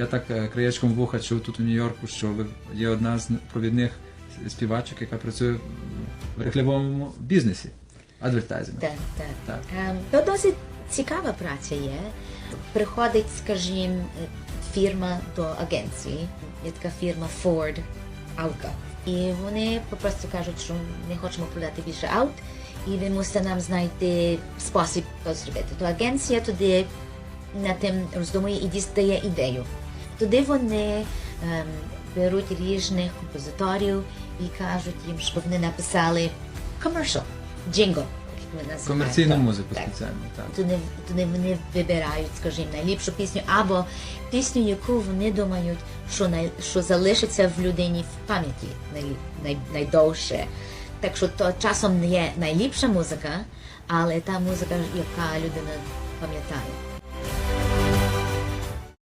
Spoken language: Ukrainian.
Я так е, краєчком вуха чув тут у Нью-Йорку, що є одна з провідних співачок, яка працює в рекламовому бізнесі. Адвертайзинг. Так, так. Так. Ем, то досить цікава праця є. Приходить, скажімо, фірма до агенції, є така фірма Ford Auto. І вони просто кажуть, що не хочемо продати більше аут, і ви мусите нам знайти спосіб то зробити. То агенція туди над тим роздумує і дістає ідею. Туди вони ем, беруть різних композиторів і кажуть їм, щоб вони написали commercial, називаємо. Комерційну музику так. спеціально. Так. Туди, туди вони вибирають, скажімо, найліпшу пісню або пісню, яку вони думають, що най, що залишиться в людині в пам'яті най, най, найдовше. Так що то часом не є найліпша музика, але та музика, яка людина пам'ятає.